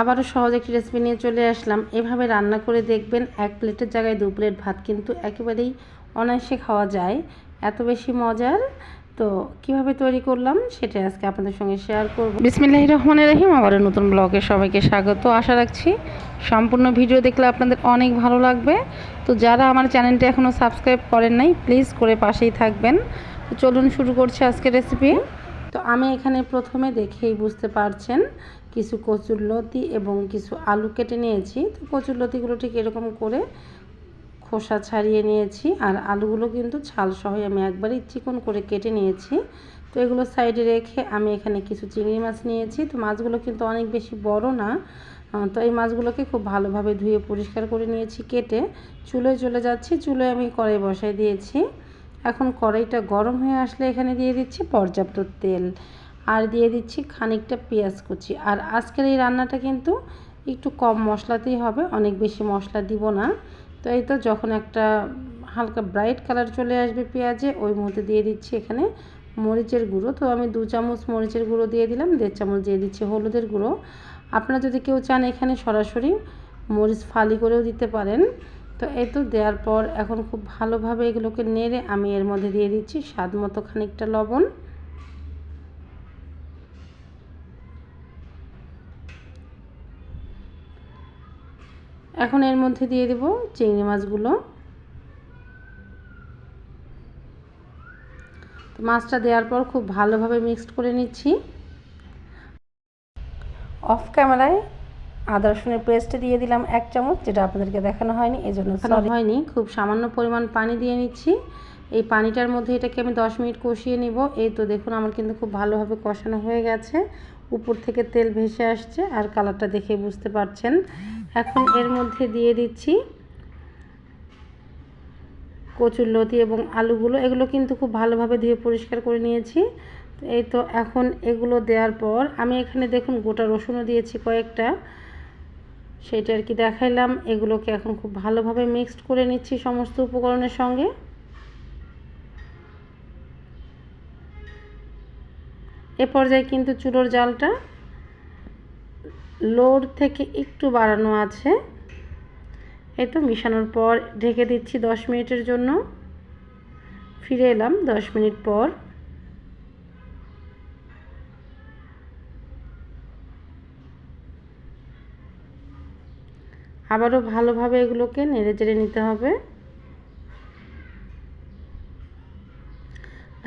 আবারও সহজ একটি রেসিপি নিয়ে চলে আসলাম। এভাবে রান্না করে দেখবেন এক প্লেটের জায়গায় দু প্লেট ভাত কিন্তু একেবারেই অনায়াসে খাওয়া যায়। এত বেশি মজার। তো কীভাবে তৈরি করলাম সেটা আজকে আপনাদের সঙ্গে শেয়ার করব। বিসমিল্লাহ রহমান রহিম। আবারও নতুন ব্লগে সবাইকে স্বাগত। আশা রাখছি সম্পূর্ণ ভিডিও দেখলে আপনাদের অনেক ভালো লাগবে। তো যারা আমার চ্যানেলটা এখনও সাবস্ক্রাইব করেন নাই প্লিজ করে পাশেই থাকবেন। তো চলুন শুরু করছি আজকের রেসিপি তো আমি এখানে প্রথমে দেখেই বুঝতে পারছেন কিছু কচুর লতি এবং কিছু আলু কেটে নিয়েছি। তো কচুর লতিগুলো ঠিক এরকম করে খোসা ছাড়িয়ে নিয়েছি আর আলুগুলো কিন্তু ছাল সহ আমি একবারই চিকন করে কেটে নিয়েছি। তো এগুলো সাইডে রেখে আমি এখানে কিছু চিংড়ি মাছ নিয়েছি। তো মাছগুলো কিন্তু অনেক বেশি বড় না। তো এই মাছগুলোকে খুব ভালোভাবে ধুয়ে পরিষ্কার করে নিয়েছি কেটে। চুলোয় চলে যাচ্ছি, চুলোয় আমি কড়াই বসাই দিয়েছি। এখন কড়াইটা গরম হয়ে আসলে এখানে দিয়ে দিচ্ছি পর্যাপ্ত তেল। আর দিয়ে দিচ্ছি খানিকটা পেঁয়াজ কুচি। আর আজকের এই রান্নাটা কিন্তু একটু কম মশলাতেই হবে, অনেক বেশি মশলা দিব না। তো এই তো যখন একটা হালকা ব্রাইট কালার চলে আসবে পেঁয়াজে, ওই মুহূর্তে দিয়ে দিচ্ছি এখানে মরিচের গুঁড়ো। তো আমি দু চামচ মরিচের গুঁড়ো দিয়ে দিলাম, দেড় চামচ দিয়ে দিচ্ছি হলুদের গুঁড়ো। আপনারা যদি কেউ চান এখানে সরাসরি মরিচ ফালি করেও দিতে পারেন। তো এই তো দেওয়ার পর এখন খুব ভালোভাবে এগুলোকে নেড়ে আমি এর মধ্যে দিয়ে দিচ্ছি স্বাদ মতো খানিকটা লবণ। এখন এর মধ্যে দিয়ে দেব চিংড়ি মাছগুলো। মাছটা দেওয়ার পর খুব ভালোভাবে মিক্সড করে নিচ্ছি। অফ ক্যামেরায় আদা রসুনের পেস্ট দিয়ে দিলাম এক চামচ যেটা আপনাদেরকে দেখানো হয়নি এই জন্য হয়নি খুব সামান্য পরিমাণ পানি দিয়ে নিচ্ছি। এই পানিটার মধ্যে এটাকে আমি দশ মিনিট কষিয়ে নিব। এই তো দেখুন আমার কিন্তু খুব ভালোভাবে কষানো হয়ে গেছে। উপর থেকে তেল ভেসে আসছে আর কালারটা দেখে বুঝতে পারছেন। এখন এর মধ্যে দিয়ে দিচ্ছি কচুর লতি এবং আলুগুলো। এগুলো কিন্তু খুব ভালোভাবে ধুয়ে পরিষ্কার করে নিয়েছি। এই তো এখন এগুলো দেওয়ার পর আমি এখানে দেখুন গোটা রসুনও দিয়েছি কয়েকটা। সেটা আর কি দেখাইলাম। এগুলোকে এখন খুব ভালোভাবে মিক্সড করে নিচ্ছি সমস্ত উপকরণের সঙ্গে। এ পর্যায়ে কিন্তু চুলোর জালটা লোর থেকে একটু বাড়ানো আছে। এই তো মিশানোর পর ঢেকে দিচ্ছি দশ মিনিটের জন্য। ফিরে এলাম দশ মিনিট পর। আবারও ভালোভাবে এগুলোকে নেড়ে চেড়ে নিতে হবে।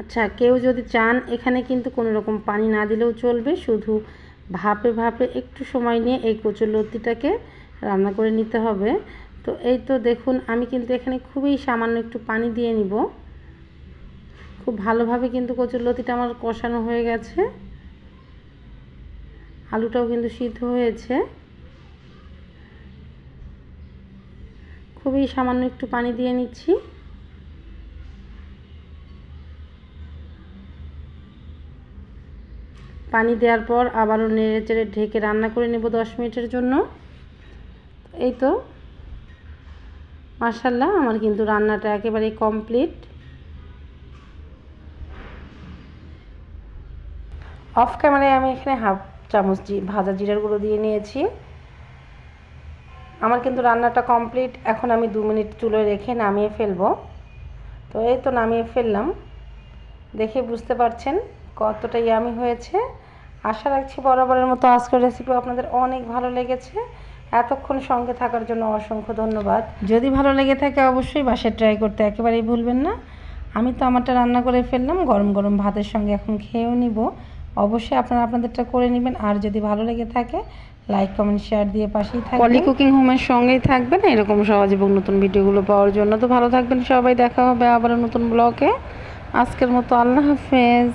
আচ্ছা কেউ যদি চান এখানে কিন্তু কোনো রকম পানি না দিলেও চলবে। শুধু ভাপে ভাপে একটু সময় নিয়ে এই কচুর লতিটাকে রান্না করে নিতে হবে। তো এই তো দেখুন, আমি কিন্তু এখানে খুবই সামান্য একটু পানি দিয়ে নিব। খুব ভালোভাবে কিন্তু কচুর লতিটা আমার কষানো হয়ে গেছে। আলুটাও কিন্তু সিদ্ধ হয়েছে। খুবই সামান্য একটু পানি দিয়ে নিচ্ছি। পানি দেওয়ার পর আবারও নেড়ে চেড়ে ঢেকে রান্না করে নেব দশ মিনিটের জন্য। এই তো। মার্শাল্লাহ আমার কিন্তু রান্নাটা একেবারে কমপ্লিট। অফ ক্যামেরায় আমি এখানে হাফ চামচ ভাজা জিরার গুঁড়ো দিয়ে নিয়েছি। আমার কিন্তু রান্নাটা কমপ্লিট। এখন আমি দু মিনিট চুলোয় রেখে নামিয়ে ফেলব। তো এই তো নামিয়ে ফেললাম। দেখে বুঝতে পারছেন? কতটা ইয়ামি হয়েছে। আশা রাখছি বরাবরের মতো আজকের রেসিপি আপনাদের অনেক ভালো লেগেছে। এতক্ষণ সঙ্গে থাকার জন্য অসংখ্য ধন্যবাদ। যদি ভালো লেগে থাকে অবশ্যই বাসায় ট্রাই করতে একেবারেই ভুলবেন না। আমি তো আমারটা রান্না করে ফেললাম, গরম গরম ভাতের সঙ্গে এখন খেয়েও নিব। অবশ্যই আপনারা আপনাদেরটা করে নেবেন। আর যদি ভালো লেগে থাকে লাইক কমেন্ট শেয়ার দিয়ে পাশেই থাকবেন। পলি কুকিং হোমের সঙ্গেই থাকবেন। এরকম সহজ এবং নতুন ভিডিওগুলো পাওয়ার জন্য তো ভালো থাকবেন সবাই। দেখা হবে আবার নতুন ব্লগে আজকের মতো আল্লাহ হাফেজ।